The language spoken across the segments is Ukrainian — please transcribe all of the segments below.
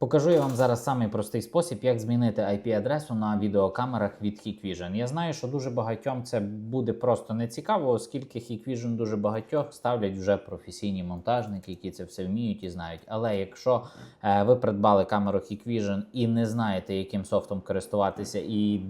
Покажу я вам зараз самий простий спосіб, як змінити IP-адресу на відеокамерах від Hikvision. Я знаю, що дуже багатьом це буде просто не цікаво, оскільки Hikvision дуже багатьох ставлять вже професійні монтажники, які це все вміють і знають. Але якщо е, ви придбали камеру Hikvision і не знаєте, яким софтом користуватися, і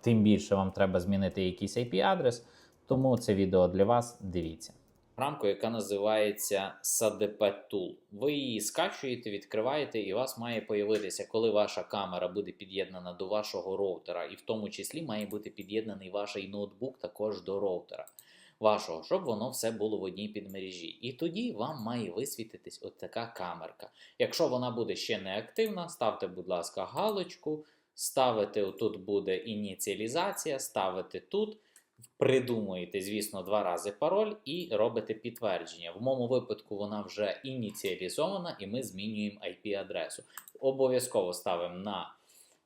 тим більше вам треба змінити якийсь IP-адрес, тому це відео для вас. Дивіться. Рамку, яка називається SADP Tool. Ви її скачуєте, відкриваєте, і у вас має появитися, коли ваша камера буде під'єднана до вашого роутера, і в тому числі має бути під'єднаний ваш ноутбук також до роутера вашого, щоб воно все було в одній підмережі. І тоді вам має висвітитись от така камерка. Якщо вона буде ще не активна, ставте, будь ласка, галочку, ставите тут буде ініціалізація, ставите тут. Придумуєте, звісно, два рази пароль і робите підтвердження. В моєму випадку вона вже ініціалізована, і ми змінюємо IP-адресу. Обов'язково ставимо на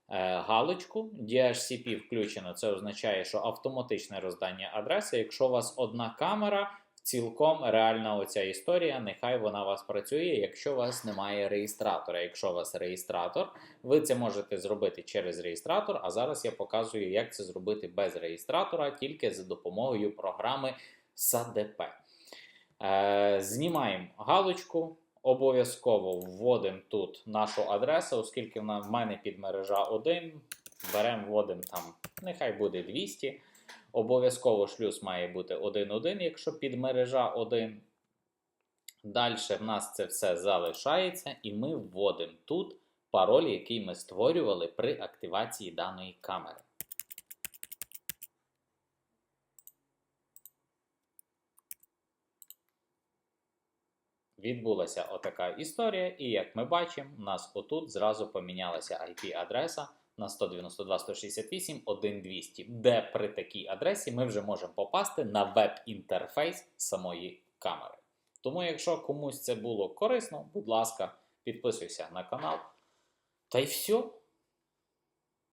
е, галочку. DHCP включено. Це означає, що автоматичне роздання адреси. Якщо у вас одна камера, цілком реальна оця історія, нехай вона вас працює, якщо у вас немає реєстратора. Якщо у вас реєстратор, ви це можете зробити через реєстратор. А зараз я показую, як це зробити без реєстратора, тільки за допомогою програми SADP. Е, знімаємо галочку. Обов'язково вводимо тут нашу адресу, оскільки в мене під мережа 1. Беремо, вводимо там, нехай буде 200. Обов'язково шлюз має бути 1.1, якщо під мережа 1. Далі в нас це все залишається, і ми вводимо тут пароль, який ми створювали при активації даної камери. Відбулася отака історія, і як ми бачимо, у нас отут зразу помінялася IP-адреса на 192.168.1.200, де при такій адресі ми вже можемо попасти на веб-інтерфейс самої камери. Тому, якщо комусь це було корисно, будь ласка, підписуйся на канал. Та й все.